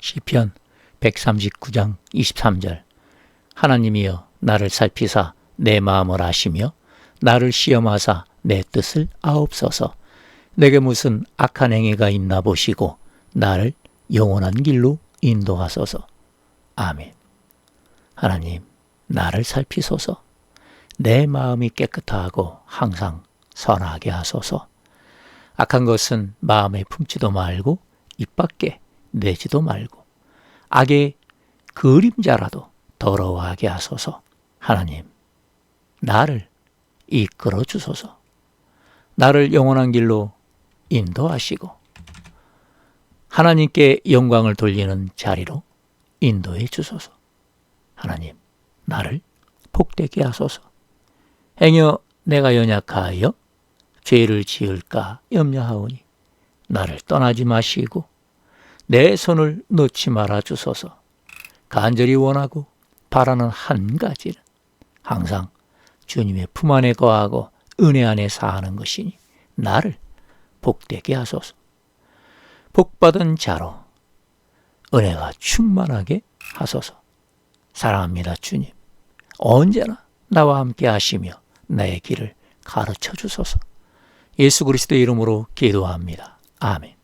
시편 139장 23절. 하나님이여 나를 살피사 내 마음을 아시며 나를 시험하사 내 뜻을 아옵소서. 내게 무슨 악한 행위가 있나 보시고 나를 영원한 길로 인도하소서. 아멘. 하나님 나를 살피소서. 내 마음이 깨끗하고 항상 선하게 하소서. 악한 것은 마음에 품지도 말고 입 밖에 내지도 말고 악의 그림자라도 더러워하게 하소서. 하나님 나를 이끌어 주소서. 나를 영원한 길로 인도하시고 하나님께 영광을 돌리는 자리로 인도해 주소서. 하나님 나를 복되게 하소서. 행여 내가 연약하여 죄를 지을까 염려하오니 나를 떠나지 마시고 내 손을 놓지 말아 주소서. 간절히 원하고 바라는 한 가지는 항상 주님의 품 안에 거하고 은혜 안에 사는 것이니 나를 복되게 하소서. 복받은 자로 은혜가 충만하게 하소서. 사랑합니다 주님. 언제나 나와 함께 하시며 나의 길을 가르쳐 주소서. 예수 그리스도의 이름으로 기도합니다. 아멘.